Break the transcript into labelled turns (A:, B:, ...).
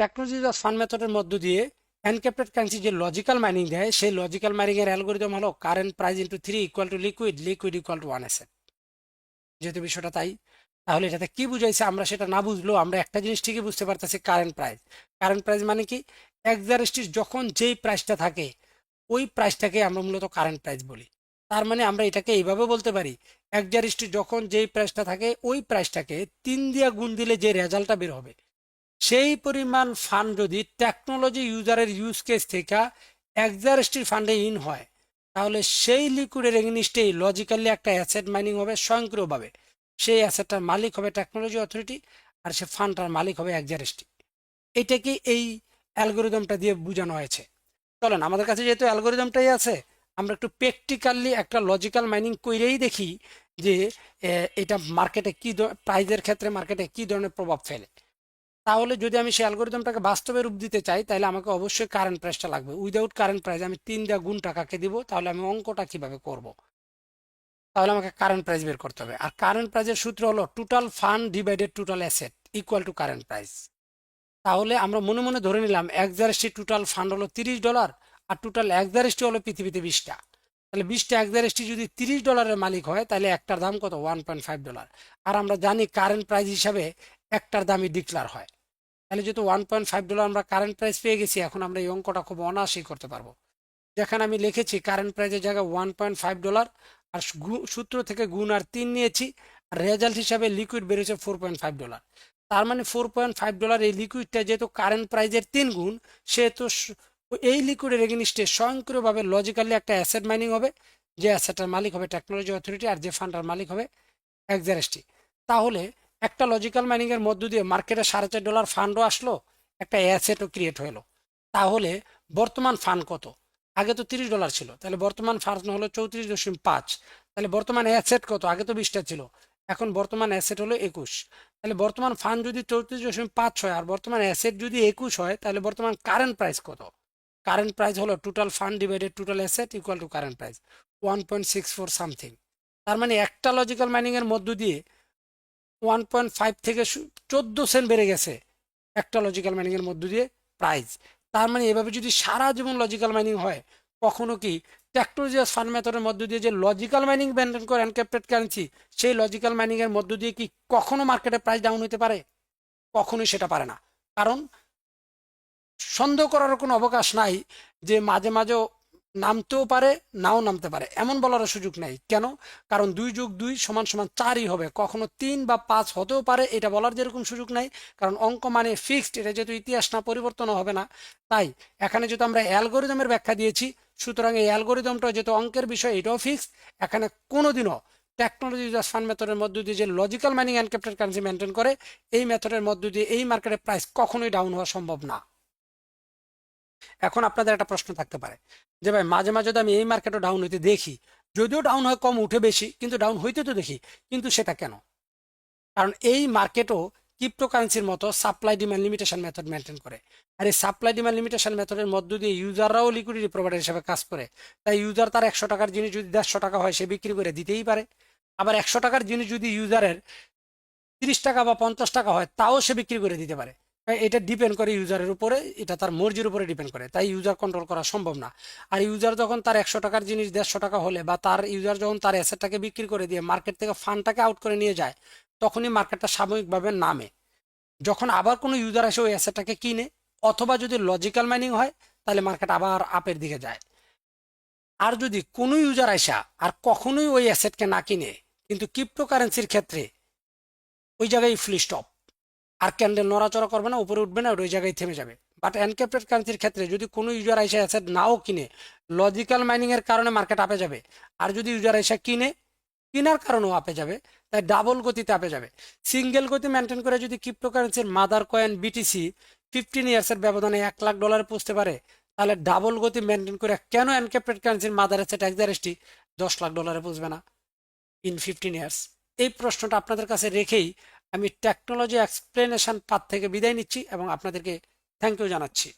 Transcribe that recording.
A: Technology fund মেথডের মধ্য দিয়ে এনক্রিপ্টেড কারেন্সি যে লজিক্যাল মাইনিং দেয় সেই লজিক্যাল মাইনিং এর অ্যালগোরিদম হলো current price into three equal to liquid liquid equal to one asset যেহেতু বিষয়টা তাই, তাহলে এটাতে কি বুঝাইছে? আমরা সেটা না বুঝলেও আমরা একটা জিনিস ঠিকই বুঝতে পারতেছি কারেন্ট প্রাইস কারেন্ট প্রাইস মানে কি? এক্সারেস্টির যখন যেই প্রাইসটা থাকে, ওই প্রাইসটাকে আমরা মূলত কারেন্ট প্রাইস বলি। তার মানে আমরা এটাকে এইভাবে বলতে পারি একজারিস্টি যখন যেই প্রাইসটা থাকে, ওই প্রাইসটাকে তিন দিয়া গুণ দিলে যে রেজাল্টটা বের হবে সেই পরিমাণ ফান্ড যদি টেকনোলজি ইউজারের ইউজ কেস থেকে একজারেস্টির ফান্ডে ইন হয়, তাহলে সেই লিকুইডের এগনিস্টেই লজিক্যালি একটা অ্যাসেট মাইনিং হবে স্বয়ংক্রিয়ভাবে। সেই অ্যাসেটটার মালিক হবে টেকনোলজি অথরিটি আর সে ফান্ডটার মালিক হবে একজারেস্টি এটাকে এই অ্যালগোরিদমটা দিয়ে বোঝানো হয়েছে? চলেন, আমাদের কাছে যেহেতু অ্যালগোরিদমটাই আছে, আমরা একটু প্র্যাকটিক্যালি একটা লজিক্যাল মাইনিং কইরেই দেখি যে এটা মার্কেটে কি প্রাইজের ক্ষেত্রে মার্কেটে কী ধরনের প্রভাব ফেলে। তাহলে যদি আমি সেই অ্যালগোরিদমটাকে বাস্তবে রূপ দিতে চাই, তাহলে আমাকে অবশ্যই কারেন্ট প্রাইসটা লাগবে। উইদাউট কারেন্ট প্রাইস আমি তিন দেওয়া গুণ টাকাকে দিব, তাহলে আমি অঙ্কটা কীভাবে করব? তাহলে আমাকে কারেন্ট প্রাইস বের করতে হবে। আর কারেন্ট প্রাইসের সূত্র হলো total fund divided total asset equal to current price তাহলে আমরা মনে মনে ধরে নিলাম একজারেস্টি টোটাল ফান্ড হলো তিরিশ ডলার আর টোটাল একজারেস্টি হলো পৃথিবীতে বিশটা। তাহলে বিশটা একজারেস্টি যদি তিরিশ ডলারের মালিক হয়, তাহলে একটার দাম কত? ওয়ান পয়েন্ট ফাইভ ডলার আর আমরা জানি কারেন্ট প্রাইস হিসাবে একটার দামই ডিক্লার হয়। তাহলে যেহেতু ওয়ান পয়েন্ট ফাইভ ডলার আমরা কারেন্ট প্রাইস পেয়ে গেছি, এখন আমরা এই অঙ্কটা খুব অনায়াসেই করতে পারব। যেখানে আমি লিখেছি কারেন্ট প্রাইসের জায়গায় ওয়ান পয়েন্ট ফাইভ ডলার আর সূত্র থেকে গুণ আর তিন নিয়েছি, আর রেজাল্ট হিসাবে লিকুইড বেরিয়েছে ফোর পয়েন্ট ফাইভ ডলার তার মানে ফোর পয়েন্ট ফাইভ ডলার এই লিকুইডটা যেহেতু কারেন্ট প্রাইজের তিন গুণ, সেহেতু এই লিকুইডের এগেনিস্টে স্বয়ংক্রিয়ভাবে লজিক্যালি একটা অ্যাসেট মাইনিং হবে, যে অ্যাসেটটার মালিক হবে টেকনোলজি অথরিটি আর যে ফান্ডার মালিক হবে এক্সারেস্টি তাহলে একটা লজিক্যাল মাইনিংয়ের মধ্য দিয়ে মার্কেটে সাড়ে চার ডলার ফান্ডও আসলো, একটা অ্যাসেটও ক্রিয়েট হলো তাহলে বর্তমান ফান্ড কত? আগে তো তিরিশ ডলার ছিল, তাহলে বর্তমান ফান্ড হলো চৌত্রিশ দশমিক পাঁচ। তাহলে বর্তমান অ্যাসেট কত? আগে তো বিশটা ছিল, এখন বর্তমান অ্যাসেট হলো একুশ। তাহলে বর্তমান ফান্ড যদি চৌত্রিশ দশমিক পাঁচ হয় আর বর্তমান অ্যাসেট যদি একুশ হয়, তাহলে বর্তমান কারেন্ট প্রাইস কত? কারেন্ট প্রাইস হলো total fund divided total asset equal to current price one point six four something তার মানে একটা লজিক্যাল মাইনিংয়ের মধ্য দিয়ে ওয়ান পয়েন্ট ফাইভ থেকে চোদ্দ সেন্ট বেড়ে গেছে একটা লজিক্যাল মাইনিংয়ের মধ্য দিয়ে প্রাইস তার মানে এভাবে যদি সারা জীবন লজিক্যাল মাইনিং হয়, কখনো কি টেকনোলজিয়াস ফান্ড মেথডের মধ্য দিয়ে যে লজিক্যাল মাইনিং মেনটেন করে এনক্রিপ্টেড কারেন্সি সেই লজিক্যাল মাইনিংয়ের মধ্য দিয়ে কি কখনো মার্কেটে প্রাইস ডাউন হতে পারে? কখনোই সেটা পারে না। কারণ সন্দেহ করার কোনো অবকাশ নাই যে মাঝে মাঝেও নামতেও পারে, নাও নামতে পারে। এমন বলার সুযোগ নাই। কেন? কারণ দুই যোগ দুই সমান সমান চারই হবে। কখনো তিন বা পাঁচ হতেও পারে, এটা বলার যেরকম সুযোগ নাই। কারণ অঙ্ক মানে ফিক্সড এটা যেহেতু ইতিহাস না পরিবর্তন হবে না। তাই এখানে যেহেতু আমরা অ্যালগোরিদমের ব্যাখ্যা দিয়েছি, সুতরাং এই অ্যালগোরিদমটা যেহেতু অঙ্কের বিষয়, এটাও ফিক্সড এখানে কোনোদিনও টেকনোলজি ফান্ড মেথডের মধ্য দিয়ে যে logical mining encrypted currency maintain করে, এই মেথডের মধ্য দিয়ে এই মার্কেটের প্রাইস কখনোই ডাউন হওয়া সম্ভব না। এখন আপনাদের একটা প্রশ্ন থাকতে পারে। যে ভাই, মাঝে মাঝে তো আমি এই মার্কেটও ডাউন হইতে দেখি, যদিও ডাউন হয়, কম উঠে বেশি, কিন্তু ডাউন হইতে তো দেখি, কিন্তু সেটা কেন? কারণ এই মার্কেটও ক্রিপ্টোকারেন্সির মতো supply demand limitation method maintain করে। আর এই সাপ্লাই ডিমান্ড লিমিটেশন মেথডের মধ্য দিয়ে ইউজাররাও লিকুইডিটি প্রোভাইডার হিসেবে কাজ করে। তাই ইউজার তার একশো টাকার জিনিস যদি দেড়শো টাকা হয়, সে বিক্রি করে দিতেই পারে। আবার একশো টাকার জিনিস যদি ইউজারের তিরিশ টাকা বা পঞ্চাশ টাকা হয়, তাও সে বিক্রি করে দিতে পারে। এটা ডিপেন্ড করে ইউজারের উপরে, এটা তার মর্জির উপরে ডিপেন্ড করে। তাই ইউজার কন্ট্রোল করা সম্ভব না। আর ইউজার যখন তার একশো টাকার জিনিস, দেড়শো টাকা হলে বা তার ইউজার যখন তার অ্যাসেটটাকে বিক্রি করে দিয়ে মার্কেট থেকে ফান্ডটাকে আউট করে নিয়ে যায়, তখনই মার্কেটটা সাময়িকভাবে নামে। যখন আবার কোনো ইউজার এসে ওই অ্যাসেটটাকে কিনে, অথবা যদি লজিক্যাল মাইনিং হয়, তাহলে মার্কেট আবার আপের দিকে যায়। আর যদি কোনো ইউজার আসা আর কখনোই ওই অ্যাসেটকে না কিনে, কিন্তু ক্রিপ্টোকারেন্সির ক্ষেত্রে, ওই জায়গায় ফুল স্টপ আর ক্যান্ডেল নড়াচড়া করবে না, উপরে উঠবে না ওই জায়গায় থেমে যাবে। বাট এনক্রিপ্টেড কারেন্সির ক্ষেত্রে যদি কোনো ইউজার এসে অ্যাসেট নাও কিনে লজিক্যাল মাইনিং এর কারণে মার্কেট আপে যাবে। আর যদি ইউজার এসে কিনে, কেনার কারণেও আপে যাবে, তাই ডাবল গতিতে আপে যাবে। সিঙ্গেল গতি মেনটেন করে যদি ক্রিপ্টোকারেন্সির মাদার কয়েন বিটিসি ফিফটিন ইয়ার্সের ব্যবধানে এক লাখ ডলারে পৌঁছতে পারে, তাহলে ডাবল গতি মেনটেন করে কেন এনক্রিপ্টেড কারেন্সির মাদার অ্যাসেট এক্সারেস্টি দশ লাখ ডলারে পৌঁছবে না ইন ফিফটিন ইয়ার্স এই প্রশ্নটা আপনাদের কাছে রেখেই আমি টেকনোলজি এক্সপ্লেনেশন পাত থেকে বিদায় নিচ্ছি এবং আপনাদেরকে থ্যাংক ইউ জানাচ্ছি।